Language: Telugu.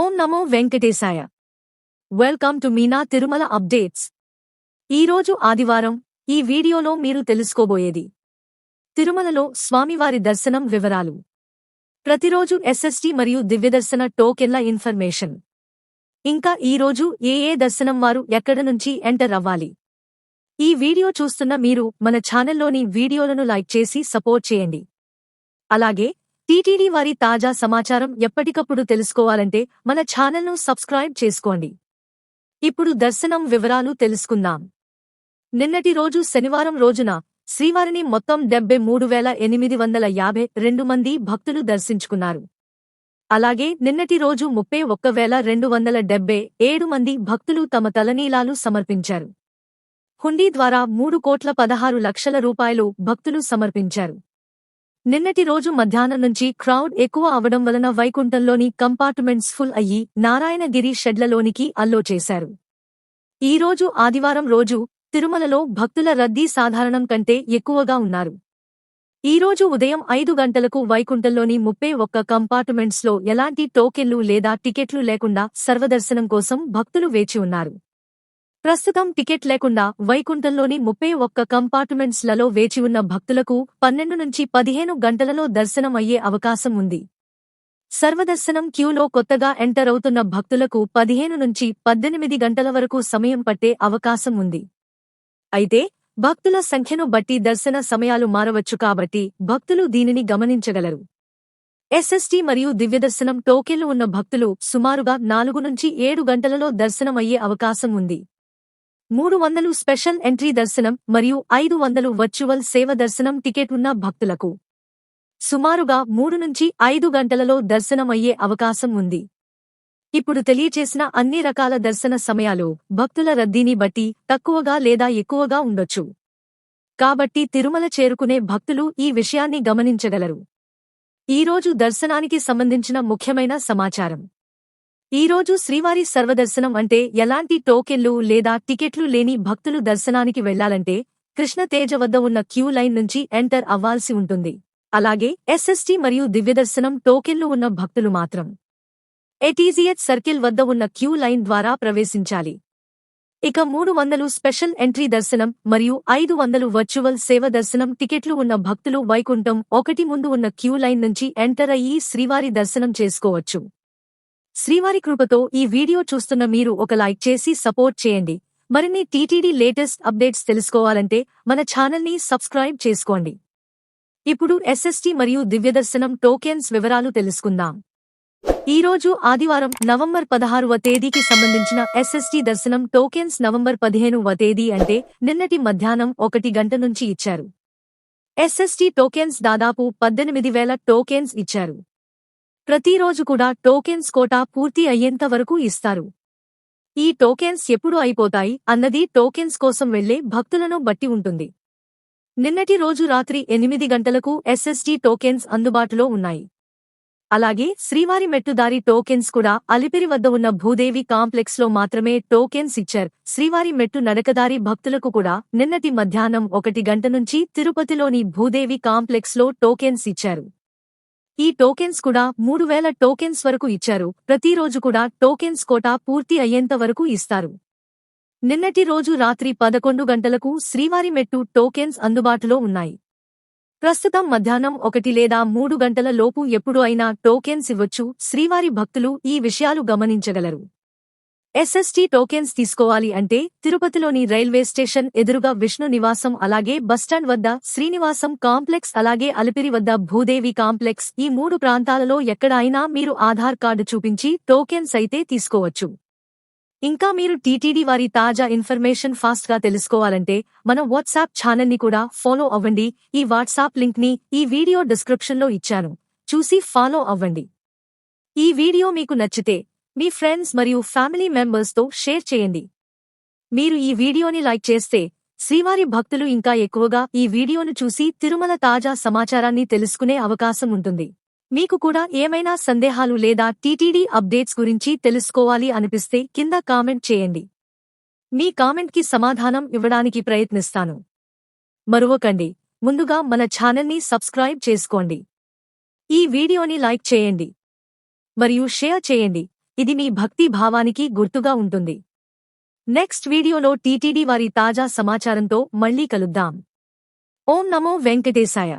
ఓం నమో వెంకటేశాయ. Welcome to Meena Tirumala updates. ఈరోజు ఆదివారం ఈ వీడియోలో మీరు తెలుసుకోబోయేది. తిరుమలలో స్వామివారి దర్శనం వివరాలు. ప్రతిరోజు ఎస్ఎస్టి మరియు దివ్యదర్శన టోకెన్ల ఇన్ఫర్మేషన్. ఇంకా ఈరోజు ఏ ఏ దర్శనం వారు ఎక్కడ నుంచి ఎంటర్ అవ్వాలి. ఈ వీడియో చూస్తున్న మీరు మన ఛానల్లోని వీడియోలను లైక్ చేసి సపోర్ట్ చేయండి. అలాగే టీటీడీ వారి తాజా సమాచారం ఎప్పటికప్పుడు తెలుసుకోవాలంటే మన ఛానల్ను సబ్స్క్రైబ్ చేసుకోండి. ఇప్పుడు దర్శనం వివరాలు తెలుసుకుందాం. నిన్నటి రోజు శనివారం రోజున శ్రీవారిని మొత్తం డెబ్బై మూడు వేల ఎనిమిది వందల యాభై రెండు మంది భక్తులు దర్శించుకున్నారు. అలాగే నిన్నటి రోజు ముప్పై ఒక్క వేల రెండు వందల డెబ్బై ఏడు మంది భక్తులు తమ తలనీలాలు సమర్పించారు. హుండీ ద్వారా మూడు కోట్ల పదహారు లక్షల రూపాయలు భక్తులు సమర్పించారు. నిన్నటి రోజు మధ్యాహ్నం నుంచి క్రౌడ్ ఎక్కువ అవడం వలన వైకుంఠంలోని కంపార్ట్మెంట్స్ ఫుల్ అయ్యి నారాయణగిరి షెడ్లలోనికి అల్లో చేశారు. ఈ రోజు ఆదివారం రోజు తిరుమలలో భక్తుల రద్దీ సాధారణం కంటే ఎక్కువగా ఉన్నారు. ఈ రోజు ఉదయం ఐదు గంటలకు వైకుంఠంలోని ముప్పై ఒక్క కంపార్ట్మెంట్స్లో ఎలాంటి టోకెన్లు లేదా టికెట్లు లేకుండా సర్వదర్శనం కోసం భక్తులు వేచి ఉన్నారు. ప్రస్తుతం టికెట్ లేకుండా వైకుంఠంలోని ముప్పై ఒక్క కంపార్ట్మెంట్స్లలో వేచి ఉన్న భక్తులకు పన్నెండు నుంచి పదిహేను గంటలలో దర్శనం అయ్యే అవకాశం ఉంది. సర్వదర్శనం క్యూలో కొత్తగా ఎంటర్ అవుతున్న భక్తులకు పదిహేను నుంచి పద్దెనిమిది గంటల వరకు సమయం పట్టే అవకాశం ఉంది. అయితే భక్తుల సంఖ్యను బట్టి దర్శన సమయాలు మారవచ్చు కాబట్టి భక్తులు దీనిని గమనించగలరు. ఎస్ఎస్టీ మరియు దివ్యదర్శనం టోకెన్లు ఉన్న భక్తులు సుమారుగా నాలుగు నుంచి ఏడు గంటలలో దర్శనం అయ్యే అవకాశం ఉంది. మూడు వందలు స్పెషల్ ఎంట్రీ దర్శనం మరియు ఐదు వందలు వర్చువల్ సేవ దర్శనం టికెట్ ఉన్న భక్తులకు. సుమారుగా మూడు నుంచి ఐదు గంటలలో దర్శనం అయ్యే అవకాశం ఉంది. ఇప్పుడు తెలియచేసిన అన్ని రకాల దర్శన సమయాలు భక్తుల రద్దీని బట్టి తక్కువగా లేదా ఎక్కువగా ఉండొచ్చు. కాబట్టి తిరుమల చేరుకునే భక్తులు ఈ విషయాన్ని గమనించగలరు. ఈరోజు దర్శనానికి సంబంధించిన ముఖ్యమైన సమాచారం. ఈరోజు శ్రీవారి సర్వదర్శనం అంటే ఎలాంటి టోకెన్లు లేదా టికెట్లు లేని భక్తులు దర్శనానికి వెళ్ళాలంటే కృష్ణతేజ వద్ద ఉన్న క్యూ లైన్ నుంచి ఎంటర్ అవ్వాల్సి ఉంటుంది. అలాగే ఎస్ఎస్టీ మరియు దివ్యదర్శనం టోకెన్లు ఉన్న భక్తులు మాత్రం ఎటీజీఎచ్ సర్కిల్ వద్ద ఉన్న క్యూ లైన్ ద్వారా ప్రవేశించాలి. ఇక మూడు వందలు స్పెషల్ ఎంట్రీ దర్శనం మరియు ఐదు వందలు వర్చువల్ సేవ దర్శనం టికెట్లు ఉన్న భక్తులు వైకుంఠం ఒకటి ముందు ఉన్న క్యూ లైన్ నుంచి ఎంటర్ అయ్యి శ్రీవారి దర్శనం చేసుకోవచ్చు. శ్రీవారి కృపతో ఈ వీడియో చూస్తున్న మీరు ఒక లైక్ చేసి సపోర్ట్ చేయండి. మరిన్ని టీటీడీ లేటెస్ట్ అప్డేట్స్ తెలుసుకోవాలంటే మన ఛానల్ని సబ్స్క్రైబ్ చేసుకోండి. ఇప్పుడు ఎస్ఎస్టీ మరియు దివ్యదర్శనం టోకెన్స్ వివరాలు తెలుసుకుందాం. ఈ రోజు ఆదివారం నవంబర్ పదహారువ తేదీకి సంబంధించిన ఎస్ఎస్టీ దర్శనం టోకెన్స్ నవంబర్ పదిహేనువ తేదీ అంటే నిన్నటి మధ్యాహ్నం ఒకటి గంట నుంచి ఇచ్చారు. ఎస్ఎస్టీ టోకెన్స్ దాదాపు పద్దెనిమిది వేల టోకెన్స్ ఇచ్చారు. ప్రతిరోజు కూడా టోకెన్స్ కోటా పూర్తి అయ్యేంత వరకు ఇస్తారు. ఈ టోకెన్స్ ఎప్పుడు అయిపోతాయి అన్నది టోకెన్స్ కోసం వెళ్ళే భక్తులను బట్టి ఉంటుంది. నిన్నటి రోజు రాత్రి ఎనిమిది గంటలకు ఎస్ఎస్టీ టోకెన్స్ అందుబాటులో ఉన్నాయి. అలాగే శ్రీవారి మెట్టుదారి టోకెన్స్ కూడా అలిపిరి వద్ద ఉన్న భూదేవి కాంప్లెక్స్లో మాత్రమే టోకెన్స్ ఇచ్చారు. శ్రీవారి మెట్టు నడకదారి భక్తులకు కూడా నిన్నటి మధ్యాహ్నం ఒకటి గంట నుంచి తిరుపతిలోని భూదేవి కాంప్లెక్స్లో టోకెన్స్ ఇచ్చారు. ఈ టోకెన్స్ కూడా మూడు వేల టోకెన్స్ వరకు ఇచ్చారు. ప్రతిరోజు కూడా టోకెన్స్ కోటా పూర్తి అయ్యేంత వరకు ఇస్తారు. నిన్నటి రోజు రాత్రి పదకొండు గంటలకు శ్రీవారి మెట్టు టోకెన్స్ అందుబాటులో ఉన్నాయి. ప్రస్తుతం మధ్యాహ్నం ఒకటి లేదా మూడు గంటల లోపు ఎప్పుడు అయినా టోకెన్స్ ఇవ్వచ్చు. శ్రీవారి భక్తులు ఈ విషయాలు గమనించగలరు. ఎస్ఎస్టీ టోకెన్స్ తీసుకోవాలి అంటే తిరుపతిలోని రైల్వే స్టేషన్ ఎదురుగా విష్ణు నివాసం అలాగే బస్టాండ్ వద్ద శ్రీనివాసం కాంప్లెక్స్ అలాగే అలిపిరి వద్ద భూదేవి కాంప్లెక్స్. ఈ మూడు ప్రాంతాలలో ఎక్కడ అయినా మీరు ఆధార్ కార్డు చూపించి టోకెన్స్ అయితే తీసుకోవచ్చు. ఇంకా మీరు టీటీడీ వారి తాజా ఇన్ఫర్మేషన్ ఫాస్ట్గా తెలుసుకోవాలంటే మన వాట్సాప్ ఛానల్ని కూడా ఫాలో అవ్వండి. ఈ వాట్సాప్ లింక్ని ఈ వీడియో డిస్క్రిప్షన్లో ఇచ్చాను. చూసి ఫాలో అవ్వండి. ఈ వీడియో మీకు నచ్చితే మీ ఫ్రెండ్స్ మరియు ఫ్యామిలీ మెంబర్స్తో షేర్ చేయండి. మీరు ఈ వీడియోని లైక్ చేస్తే శ్రీవారి భక్తులు ఇంకా ఎక్కువగా ఈ వీడియోను చూసి తిరుమల తాజా సమాచారాన్ని తెలుసుకునే అవకాశం ఉంటుంది. మీకు కూడా ఏమైనా సందేహాలు లేదా టీటీడీ అప్డేట్స్ గురించి తెలుసుకోవాలి అనిపిస్తే కింద కామెంట్ చేయండి. మీ కామెంట్కి సమాధానం ఇవ్వడానికి ప్రయత్నిస్తాను. మరువకండి ముందుగా మన ఛానల్ని సబ్స్క్రైబ్ చేసుకోండి. ఈ వీడియోని లైక్ చేయండి. మరియు షేర్ చేయండి. ఇది మీ భక్తి భావానికి గుర్తుగా ఉంటుంది. నెక్స్ట్ వీడియోలో టీటీడీ వారి తాజా సమాచారంతో మళ్ళీ కలుద్దాం. ఓం నమో వెంకటేశాయ.